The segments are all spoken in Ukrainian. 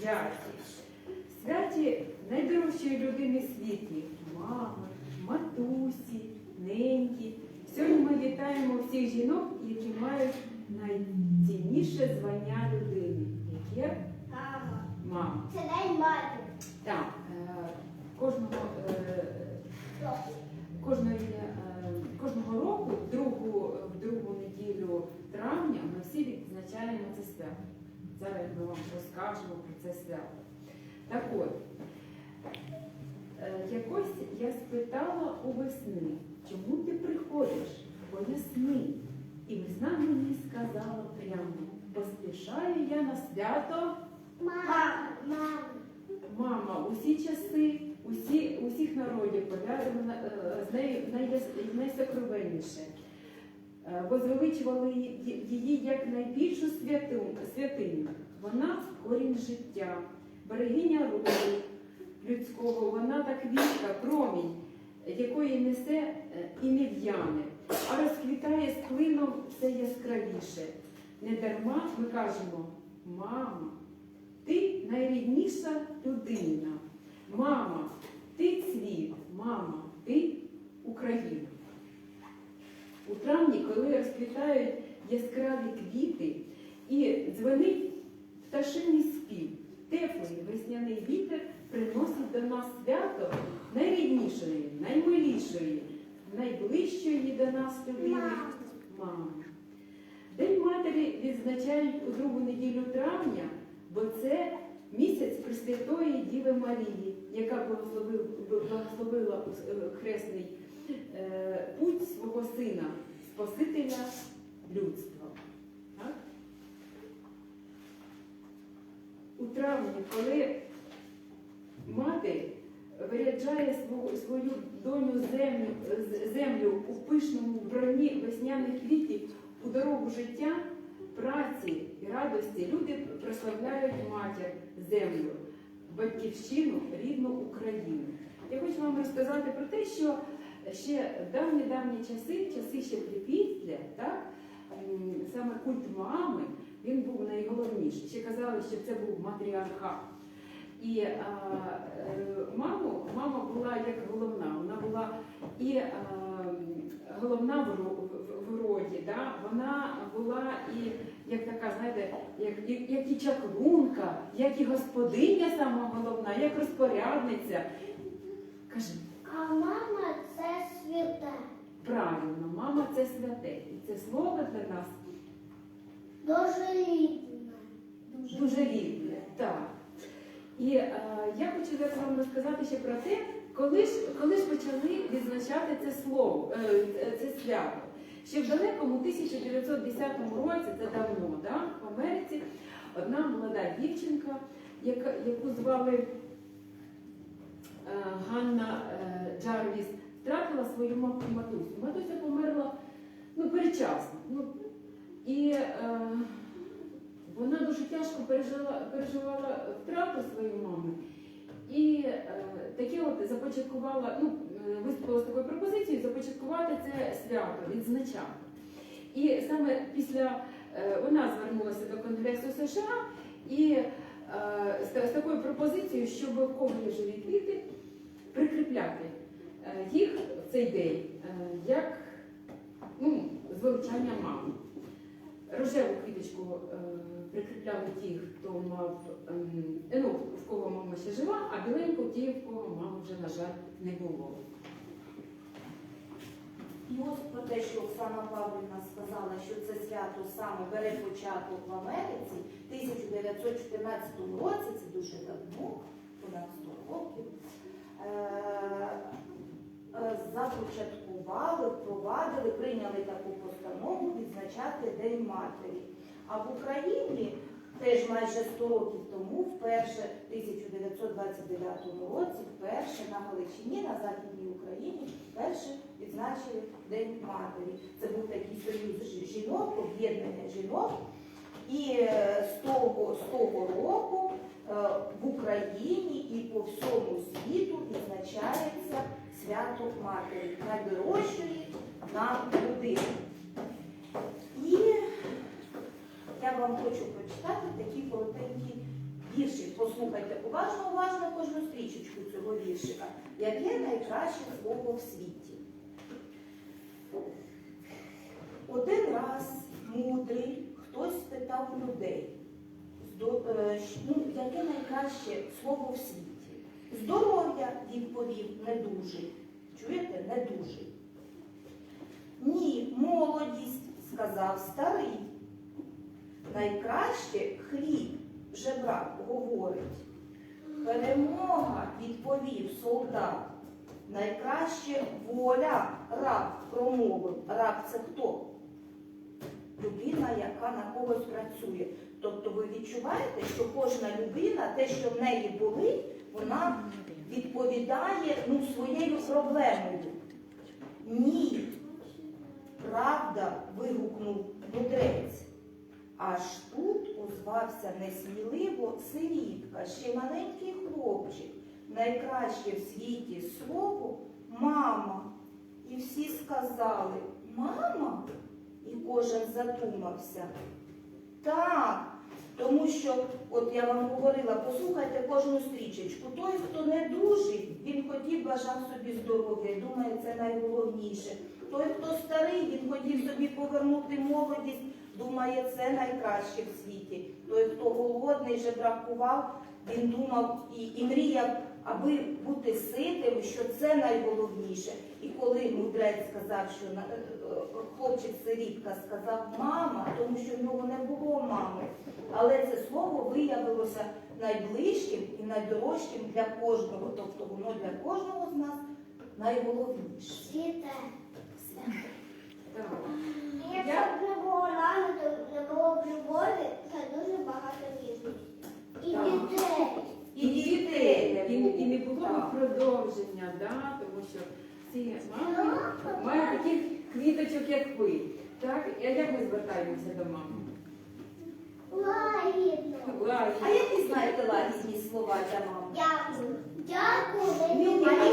Святі. Святі найдорожчої людини в світі. Мами, матусі, неньки. Сьогодні ми вітаємо всіх жінок, які мають найцінніше звання людини. Яке? Мама. Мама. Це день матері. Так, е, кожного, е, кожної, е, кожного року, в другу, в другу неділю травня, відзначаємо це свято. Зараз ми вам розкажемо про це свято. Так от, е, якось я спитала у весни, чому ти приходиш? Поясни. І весна мені сказала прямо, поспішаю я на свято. Мама. Мама. Мама, усі часи, усі, усіх народів пов'язано е, з нею найсокровенніше. Е, Бо звеличували її- як найбільшу святу, святиню. Вона корінь життя, берегиня роду людського, вона та квітка, промінь, якої несе і не в'яне, а розквітає з клином все яскравіше. Не дарма ми кажемо, мама. Ти найрідніша людина. Мама, ти цвіт, мама, ти Україна. Травні, коли розквітають яскраві квіти і дзвонить пташиний спів, теплий весняний вітер приносить до нас свято найріднішої, наймилішої, найближчої до нас людини. Мами. День матері відзначають у другу неділю травня, бо це місяць Пресвятої Діви Марії, яка благословила, благословила е, хресний е, путь свого сина, Спасителя людства. Так? У травні, коли мати виряджає свою, доню землю, землю у пишному вбранні весняних квітів у дорогу життя, праці і радості, люди прославляють матір землю, батьківщину, рідну Україну. Я хочу вам розказати про те, що ще давні-давні часи, часи ще припісля, так, саме культ мами, він був найголовніший. Ще казали, що це був матріархат. І а, е, маму, мама була як головна, вона була і а, головна в, ро- в- в роді, да? вона була і як така, знаєте, як, як, і чаклунка, як і господиня сама головна, як розпорядниця. Кажи, А мама це святе. правильно, мама це святе. І це слово для нас Дуже рідне. Дуже рідне, так. І е, я хочу зараз вам розказати ще про те, коли ж, коли ж почали відзначати це слово, е, це свято. Ще в далекому 1910 році, це давно, да, в Америці, одна молода дівчинка, яка, яку звали е, Ганна е, Джарвіс, втратила свою ма- матусю. Матуся померла ну, передчасно. Ну, і е, вона дуже тяжко пережила, переживала втрату своєї мами. І е, таке от започаткувала, ну, е, виступила з такою пропозицією започаткувати це свято, відзначати. І саме після е, вона звернулася до Конгресу США і е, з, з такою пропозицією, щоб в кого квіти прикріпляти е, їх в цей день е, як ну, звеличання мами. Рожеву квіточку е, прикріпляли ті, хто мав, ем, ну, в кого мама ще жива, а біленьку ті, в кого мами вже, на жаль, не було. І ось про те, що Оксана Павлівна сказала, що це свято саме бере початок в Америці в 1914 році, це дуже давно, понад 100 років, е, е, започаткували, впровадили, прийняли таку постанову відзначати День Матері. А в Україні теж майже 100 років тому, вперше в 1929 році, вперше на Галичині, на Західній Україні, вперше відзначили День матері. Це був такий союз жінок, об'єднання жінок. І е, з того, з того року е, в Україні і по всьому світу відзначається свято матері, найдорожчої нам людини. І я вам хочу прочитати такі коротенькі вірші. Послухайте уважно, уважно кожну стрічечку цього віршика. Яке найкраще слово в світі? Один раз мудрий хтось спитав у людей, е, ну, яке найкраще слово в світі? Здоров'я, відповів, недужий. Чуєте, недужий. Ні, молодість, сказав старий. Найкраще хліб, жебрак говорить. Перемога, відповів солдат. Найкраще воля, раб промовив. Раб це хто? Людина, яка на когось працює. Тобто ви відчуваєте, що кожна людина, те, що в неї болить, вона відповідає ну, своєю проблемою. Ні, правда, вигукнув мудрець. Аж тут озвався несміливо сирітка, ще маленький хлопчик. Найкраще в світі слово мама. І всі сказали мама? І кожен задумався. Так, тому що, от я вам говорила, послухайте кожну стрічечку. Той, хто не дужий, він хотів, бажав собі здоров'я. Думає, це найголовніше. Той, хто старий, він хотів собі повернути молодість, думає, це найкраще в світі. Той, хто голодний, жебракував, він думав і, і мріяв, аби бути ситим, що це найголовніше. І коли мудрець сказав, що на- е, е, хлопчик сирітка сказав мама, тому що в нього не було мами. Але це слово виявилося найближчим і найдорожчим для кожного. Тобто воно для кожного з нас найголовніше. Світе. Так. Якщо б не було мами, то не було б любові та дуже багато ніжності. І дітей. І дітей І, і не було. Так. продовження, да? тому що всі мами мають таких квіточок, як ви. Так? А як ми звертаємося до мами? Лагідно. Лагідно. А які знаєте лагідні слова для мами? Дякую. Дякую. Ні, ні, А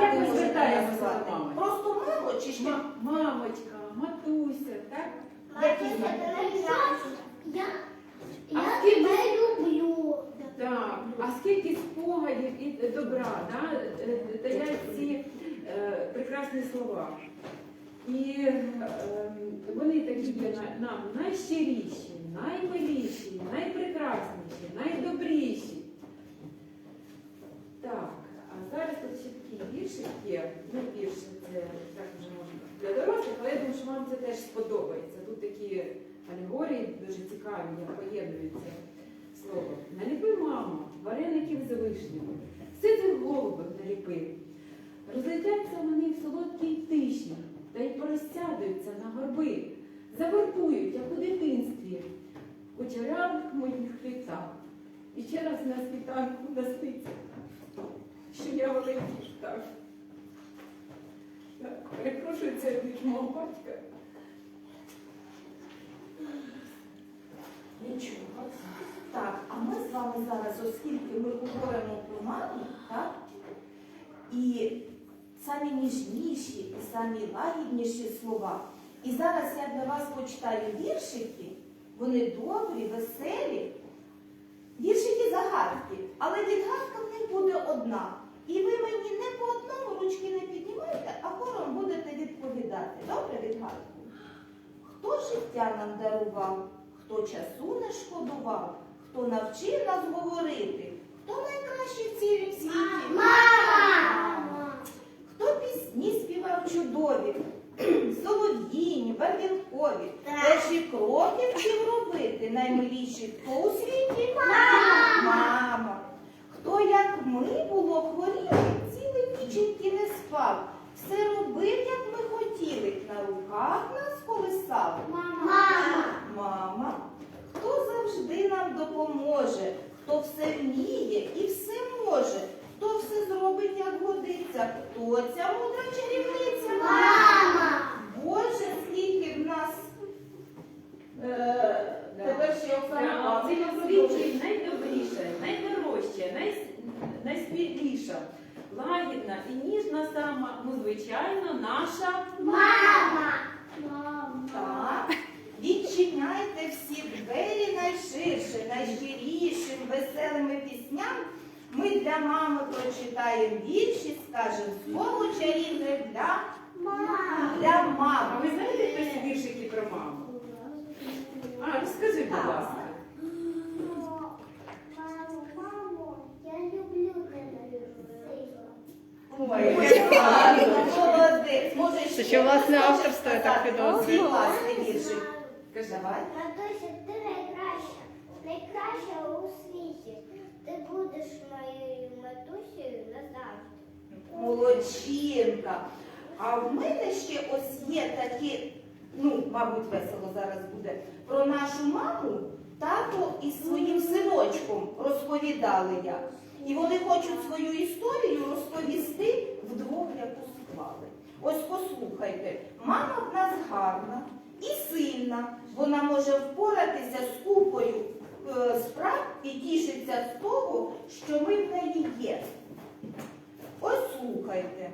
як ви можете до мами? Просто мамо чи? Ма- мамочка, матуся, так? Це найкраще. Я, я тебе люблю. Так. А скільки спогадів і добра да? е, дають ці е, прекрасні слова. І е, вони такі є нам найщиріші, наймиліші, найпрекрасніші, найдобріші. Так, а зараз тут ще такий віршик є. Ну, віршик це так вже можна для дорослих, але я думаю, що вам це теж сподобається. Тут такі алегорії дуже цікаві, як поєднуються вареників з вишнями, ситих голубок наліпи. Розлетяться вони в солодкій тиші, та й порозсядуться на горби, заворкують, як у дитинстві, у черявих моїх квітах. І ще раз на світанку насниться, що я великий. Так, Перепрошую від мого батька. Нічого. Так, а ми з вами зараз, оскільки ми говоримо про маму, так? І самі ніжніші, і самі лагідніші слова. І зараз я для вас почитаю віршики, вони добрі, веселі. Віршики загадки, але відгадка в них буде одна. І ви мені не по одному ручки не піднімаєте, а хором будете відповідати. Добре відгадку? Хто життя нам дарував, хто часу не шкодував, хто навчив нас говорити, хто найкращий в цілім світі? Мама! Хто пісні співав чудові, солов'їні, барвінкові, Так. перші кроки вчив робити, наймиліші хто у світі? Мама! Мама. Хто, як ми, було хворіли, цілий ніченьки не спав, все робив, як ми хотіли, на руках нас колисав. Мама! Мама, нам допоможе, хто все вміє і все може, хто все зробить, як годиться, хто ця мудра чарівниця? Мама! Боже, скільки в нас е, тепер ще Оксана Це світлі найдобріша, найдорожча, най, найспільніша, лагідна і ніжна сама, ну, звичайно, наша Мама! Мама! Так, відчиняйте всі двері найширше, найщирішим, веселими пісням. Ми для мами прочитаємо вірші, скажемо слово чарівне для, для А мами. ви знаєте якісь віршики про маму? А, розкажи, будь ласка. Мамо, мамо, я люблю тебе. Ой, молодець. Може, Це ще власне хтось авторство, я так підозрюю. свій віршик. Кажи. Давай. Матуся, ти найкраща, найкраща у світі. Ти будеш моєю матусею назавжди. Молодчинка. А в мене ще ось є такі, ну, мабуть, весело зараз буде. Про нашу маму тато із своїм синочком розповідали як. І вони хочуть свою історію розповісти вдвох, яку склали. Ось послухайте, мама в нас гарна і сильна. Вона може впоратися з купою е, справ і тішиться з того, що ми в неї є. Ось слухайте.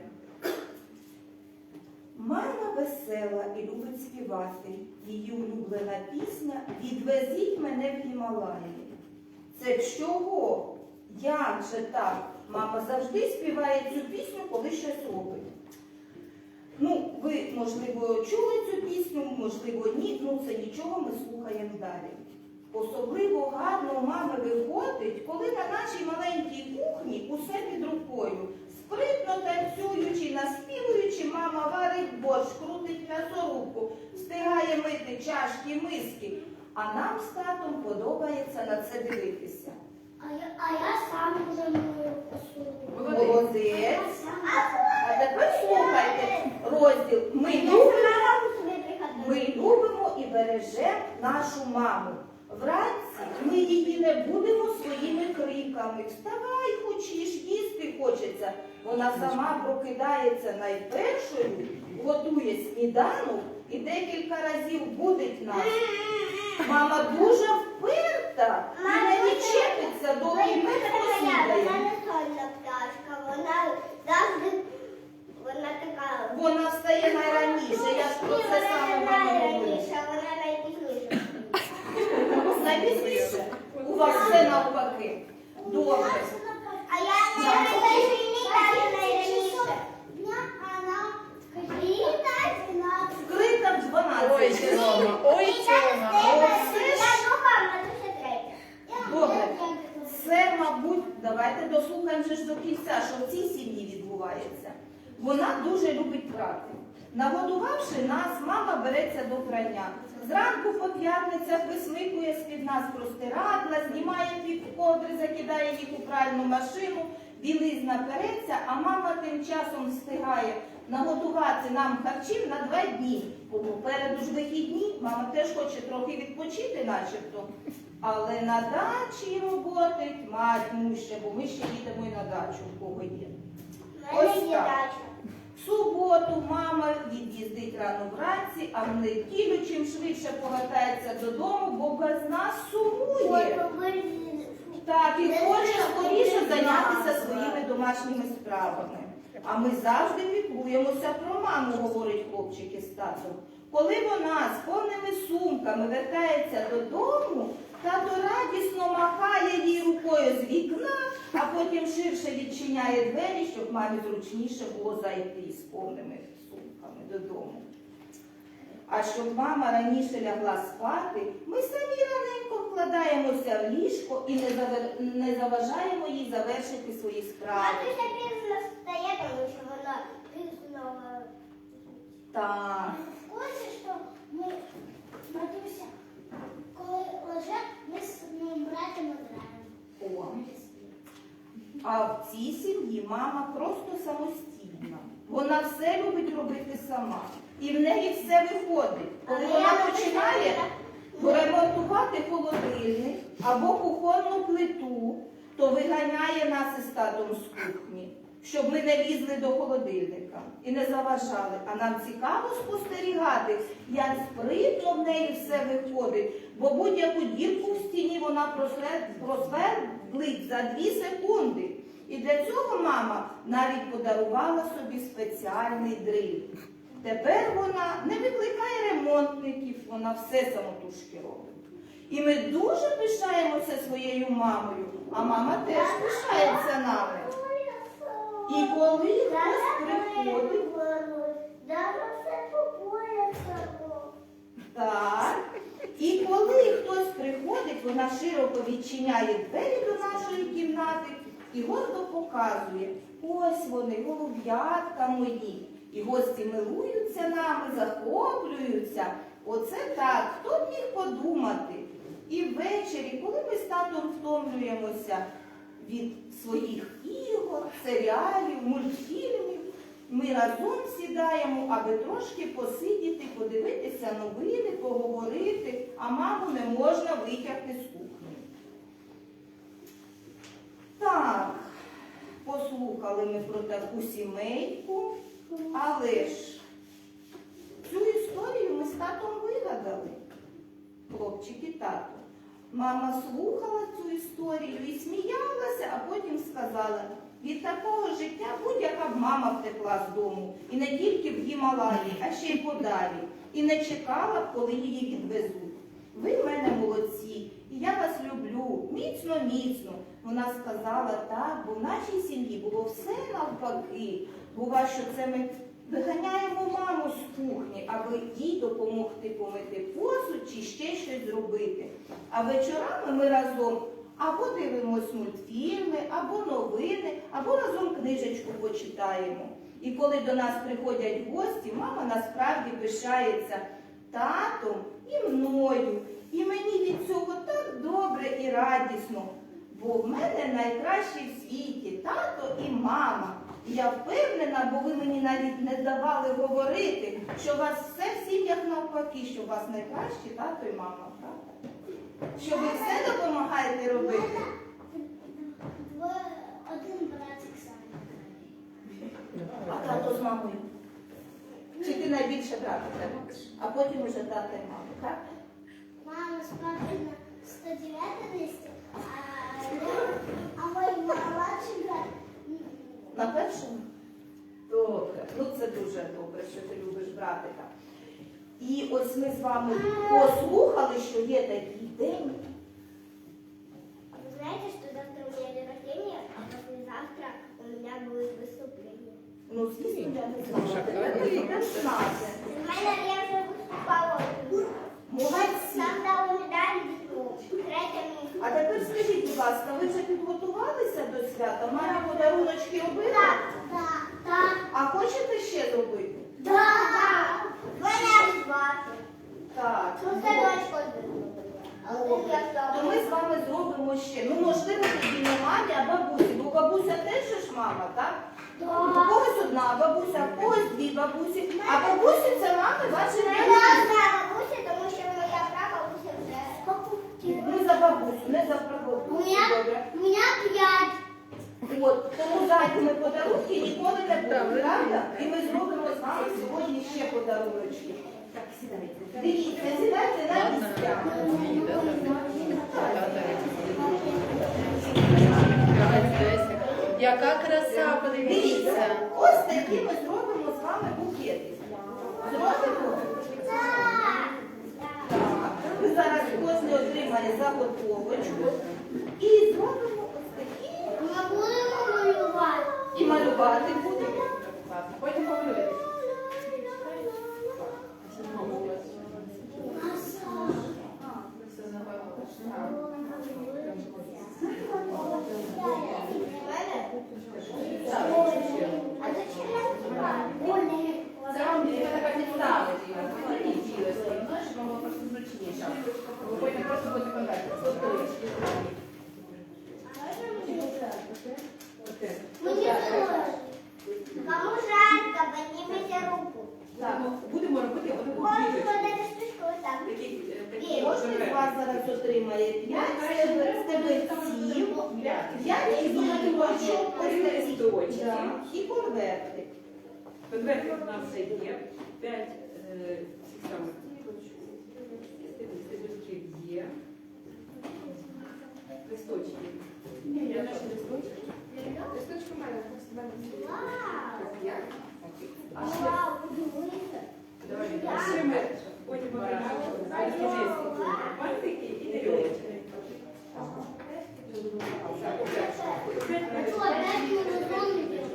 Мама весела і любить співати. Її улюблена пісня Відвезіть мене в Гімалаї. Це чого? Як же так? Мама завжди співає цю пісню, коли щось робить. Можливо, чули цю пісню, можливо, ні. Ну, це нічого, ми слухаємо далі. Особливо гарно у мами виходить, коли на нашій маленькій кухні усе під рукою. Спритно танцюючи, наспівуючи, мама варить борщ, крутить м'ясорубку, встигає мити чашки, миски. А нам з татом подобається на це дивитися. А я, а я сам уже мою посуду. Молодець. Тепер слухайте розділ. Ми любимо, ми любимо і бережемо нашу маму. Вранці ми її не будемо своїми криками. Вставай, хочеш, їсти хочеться. Вона сама прокидається найпершою, готує сніданок і декілька разів будить нас. Мама дуже вперта і не відчепиться, доки ми не Вона посідаємо. не сонна пташка, вона завжди, вона така. Вона встає найраніше, я ж про це саме вам говорю. вона найпізніша. Найпізніше. У вас все навпаки. Добре. А я найраніше не найраніше. Вкрита в 12 Ой. Тьома, ой, Тьома. Оце ж- Я друга, Матуся третя. Добре. Це, мабуть, давайте дослухаємо вже ж до кінця, що в цій сім'ї відбувається. Вона дуже любить прати. Нагодувавши нас, мама береться до прання. Зранку по п'ятницях висмикує з-під нас простирадла, знімає дві ковдри, закидає їх у пральну машину, білизна переться, а мама тим часом встигає наготувати нам харчів на два дні. Бо попереду ж вихідні, мама теж хоче трохи відпочити, начебто. Але на дачі роботить мать муща, бо ми ще їдемо і на дачу, у кого є. Ось так. Суботу мама від'їздить рано вранці, а в неділю чим швидше повертається додому, бо без нас сумує. Так, і хоче скоріше зайнятися своїми домашніми справами. А ми завжди піклуємося про маму, говорить хлопчик із татом. Коли вона з повними сумками вертається додому, тато радісно махає їй рукою з вікна, а потім ширше відчиняє двері, щоб мамі зручніше було зайти з повними сумками додому. А щоб мама раніше лягла спати, ми самі раненько вкладаємося в ліжко і не, завер- не заважаємо їй завершити свої справи. Матуся пізно встає, тому що вона пізно. е, Так. В що ми, Матуся, коли лежа, ми з моїм братом. О. А в цій сім'ї мама просто самостійна. Вона все любить робити сама. І в неї все виходить. Коли Але вона починає ремонтувати холодильник або кухонну плиту, то виганяє нас із татом з кухні, щоб ми не лізли до холодильника і не заважали. А нам цікаво спостерігати, як спритно в неї все виходить, бо будь-яку дірку в стіні вона просвер- просвердлить за дві секунди. І для цього мама навіть подарувала собі спеціальний дриль. Тепер вона не викликає ремонтників, вона все самотужки робить. І ми дуже пишаємося своєю мамою, а мама теж пишається нами. І коли хтось приходить, так, і коли хтось приходить, вона широко відчиняє двері до нашої кімнати і гордо показує, ось вони, голуб'ятка мої. І гості милуються нами, захоплюються. Оце так, хто б міг подумати. І ввечері, коли ми з татом втомлюємося від своїх ігор, серіалів, мультфільмів, ми разом сідаємо, аби трошки посидіти, подивитися новини, поговорити, а маму не можна витягти з кухні. Так, послухали ми про таку сімейку, але ж цю історію ми з татом вигадали, хлопчик і тато. Мама слухала цю історію і сміялася, а потім сказала, від такого життя будь-яка б мама втекла з дому. І не тільки в Гімалаї, а ще й подалі. І не чекала коли її відвезуть. Ви в мене молодці, і я вас люблю, міцно, міцно. Вона сказала так, бо в нашій сім'ї було все навпаки. Бува, що це ми виганяємо маму з кухні, аби їй допомогти помити посуд чи ще щось зробити. А вечорами ми разом або дивимось мультфільми, або новини, або разом книжечку почитаємо. І коли до нас приходять гості, мама насправді пишається татом і мною. І мені від цього так добре і радісно. Бо в мене найкращі в світі тато і мама. І Я впевнена, бо ви мені навіть не давали говорити, що у вас все в сім'ях навпаки, що у вас найкращі тато і мама, правда? Що ви все допомагаєте робити? Один братик сам. А тато з мамою. Чи ти найбільше тебе? А потім уже тата і мама, так? Мама справді на 109 місці, а, а мій молодший брат На першому? Добре. Ну це дуже добре, що ти любиш братика. І ось ми з вами послухали, що є такий день. Вы знаете, что завтра у меня день рождения, а послезавтра у меня будет выступление. Ну, звісно, я не. Тепер ви знати. У меня я подаруночки робила? Так, так, А хочете ще зробити? так. Мене звати. Так. Ну, це я То ми з вами зробимо ще. Ну, можливо, тоді не мамі, а бабусі. Бо бабуся теж ж мама, так? У когось одна бабуся, у когось дві бабусі. А бабусі це мами ваші рідні. одна бабуся, тому що моя прабабуся вже. Ми за бабусю, не за прабабусю. у мене п'ять. От, тому зайвими подарунки ніколи не буде, правда? І ми зробимо з вами сьогодні ще подаруночки. Так, сідайте. Дивіться, сідайте на місця. Яка краса, Дивіться, подивіться. ось такі ми зробимо з вами букети. Зробимо? Так. Так. Ви зараз кожен отримає заготовочку. І зробимо ось такі. Ми будемо малювати. І малювати будемо. Потім помилуєте. А зачем нам Больно. Це вам треба підставити його. Вони тіло своє, ну, щоб вам було просто зручніше. Ви потім просто будете контакт. Готуєте. Мені сложно. Кому жарко, поднимите руку. Так, ну, будемо робити отаку Можете квіточку. вот эту штучку вот так. Такі, е, такі Ні, Вас зараз отримає 5 стебельців, 5 квіточок, ось такі. Так. І конвертик. Конвертик у нас вже є. П'ять е, цих самих стебельків є. Листочки. Я наші листочки. Листочки як? А ще, Вау, а ще ми Потім бантики і деревочки. Що, де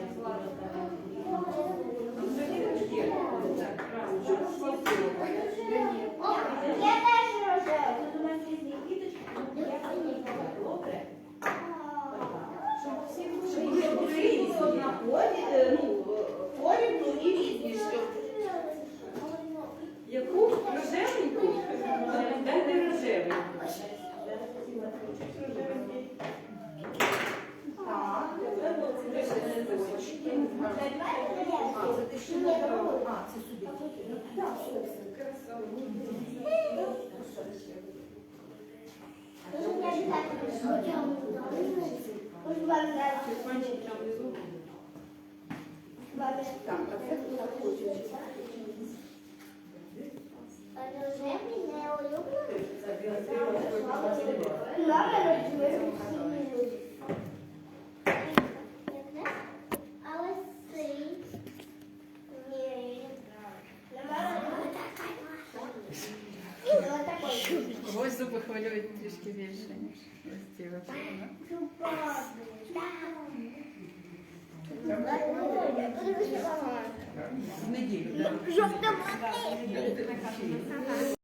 Це біотело. Мама рожевий всі не любить. А ось цей? Ні. Мама любить. І отакий. Ось зуби хвилюють трішки більше, ніж ось ці випадки. В неділю, так? Жовта